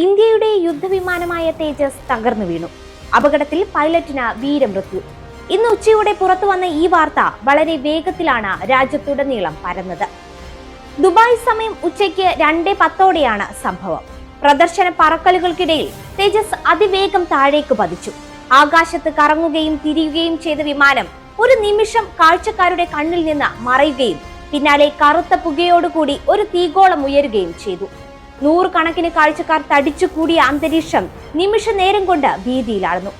ഇന്ത്യയുടെ യുദ്ധവിമാനമായ തേജസ് തകർന്നു വീണു. അപകടത്തിൽ പൈലറ്റിന് വീരമൃത്യു. ഇന്ന് ഉച്ചയോടെ പുറത്തു വന്ന ഈ വാർത്ത വളരെ വേഗത്തിലാണ് രാജ്യത്തുടനീളം പരന്നത്. ദുബായ് സമയം ഉച്ചയ്ക്ക് രണ്ടേ പത്തോടെയാണ് സംഭവം. പ്രദർശന പറക്കലുകൾക്കിടയിൽ തേജസ് അതിവേഗം താഴേക്ക് പതിച്ചു. ആകാശത്ത് കറങ്ങുകയും തിരിയുകയും ചെയ്ത വിമാനം ഒരു നിമിഷം കാഴ്ചക്കാരുടെ കണ്ണിൽ നിന്ന് മറയുകയും പിന്നാലെ കറുത്ത പുകയോടുകൂടി ഒരു തീഗോളം ഉയരുകയും ചെയ്തു. നൂറുകണക്കിന് കാഴ്ചക്കാർ തടിച്ചുകൂടിയ അന്തരീക്ഷം നിമിഷ നേരം കൊണ്ട് ഭീതിയിലാഴ്ന്നു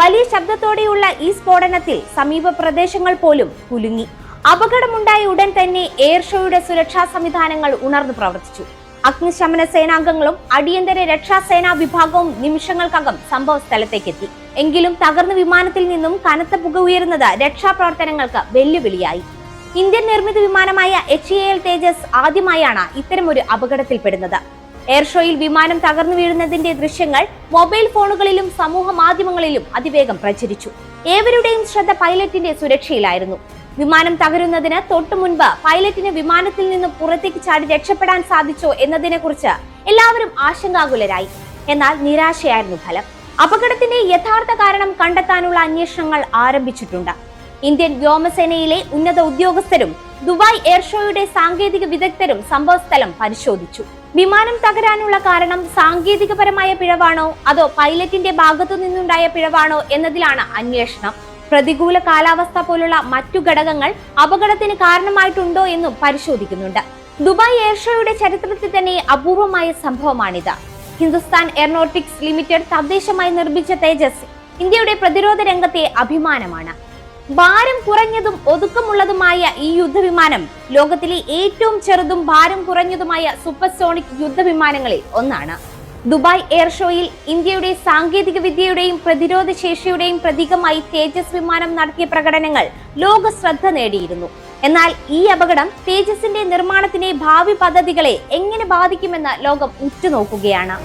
വലിയ ശബ്ദത്തോടെയുള്ള ഈ സ്ഫോടനത്തിൽ സമീപ പ്രദേശങ്ങൾ പോലും കുലുങ്ങി. അപകടമുണ്ടായ ഉടൻ തന്നെ എയർ ഷോയുടെ സുരക്ഷാ സംവിധാനങ്ങൾ ഉണർന്നു പ്രവർത്തിച്ചു. അഗ്നിശമന സേനാംഗങ്ങളും അടിയന്തര രക്ഷാസേനാ വിഭാഗവും നിമിഷങ്ങൾക്കകം സംഭവ സ്ഥലത്തേക്കെത്തി എങ്കിലും തകർന്ന വിമാനത്തിൽ നിന്നും കനത്ത പുക ഉയരുന്നത് രക്ഷാപ്രവർത്തനങ്ങൾക്ക് വെല്ലുവിളിയായി. ഇന്ത്യൻ നിർമ്മിത വിമാനമായ എച്ച് എ എൽ തേജസ് ആദ്യമായാണ് ഇത്തരമൊരു അപകടത്തിൽപ്പെടുന്നത്. എയർ ഷോയിൽ വിമാനം തകർന്നു വീഴുന്നതിന്റെ ദൃശ്യങ്ങൾ മൊബൈൽ ഫോണുകളിലും സമൂഹ മാധ്യമങ്ങളിലും അതിവേഗം പ്രചരിച്ചു. ഏവരുടെയും ശ്രദ്ധ പൈലറ്റിന്റെ സുരക്ഷയിലായിരുന്നു. വിമാനം തകരുന്നതിന് തൊട്ടു മുൻപ് പൈലറ്റിന് വിമാനത്തിൽ നിന്ന് പുറത്തേക്ക് ചാടി രക്ഷപ്പെടാൻ സാധിച്ചോ എന്നതിനെക്കുറിച്ച് എല്ലാവരും ആശങ്കാകുലരായി. എന്നാൽ നിരാശയായിരുന്നു ഫലം. അപകടത്തിന്റെ യഥാർത്ഥ കാരണം കണ്ടെത്താനുള്ള അന്വേഷണങ്ങൾ ആരംഭിച്ചിട്ടുണ്ട്. ഇന്ത്യൻ വ്യോമസേനയിലെ ഉന്നത ഉദ്യോഗസ്ഥരും ദുബായ് എയർ ഷോയുടെ സാങ്കേതിക വിദഗ്ധരും സംഭവസ്ഥലം പരിശോധിച്ചു. വിമാനം തകരാനുള്ള കാരണം സാങ്കേതികപരമായ പിഴവാണോ? അതോ പൈലറ്റിന്റെ ഭാഗത്തു നിന്നുണ്ടായ പിഴവാണോ എന്നതിലാണ് അന്വേഷണം. പ്രതികൂല കാലാവസ്ഥ പോലുള്ള മറ്റു ഘടകങ്ങൾ അപകടത്തിന് കാരണമായിട്ടുണ്ടോ എന്നും പരിശോധിക്കുന്നുണ്ട്. ദുബായ് എയർഷോയുടെ ചരിത്രത്തിൽ തന്നെ അപൂർവമായ സംഭവമാണിത്. ഹിന്ദുസ്ഥാൻ എയർനോട്ടിക്സ് ലിമിറ്റഡ് തദ്ദേശമായി നിർമ്മിച്ച തേജസ് ഇന്ത്യയുടെ പ്രതിരോധ രംഗത്തെ അഭിമാനമാണ്. ഭാരം കുറഞ്ഞതും ഒതുക്കമുള്ളതുമായ ഈ യുദ്ധവിമാനം ലോകത്തിലെ ഏറ്റവും ചെറുതും ഭാരം കുറഞ്ഞതുമായ സൂപ്പർസോണിക് യുദ്ധവിമാനങ്ങളിൽ ഒന്നാണ്. ദുബായ് എയർ ഷോയിൽ ഇന്ത്യയുടെ സാങ്കേതിക വിദ്യയുടെയും പ്രതിരോധ ശേഷിയുടെയും പ്രതീകമായി തേജസ് വിമാനം നടത്തിയ പ്രകടനങ്ങൾ ലോക ശ്രദ്ധ നേടിയിരുന്നു. എന്നാൽ ഈ അപകടം തേജസിന്റെ നിർമ്മാണത്തിന്റെ ഭാവി പദ്ധതികളെ എങ്ങനെ ബാധിക്കുമെന്ന് ലോകം ഉറ്റുനോക്കുകയാണ്.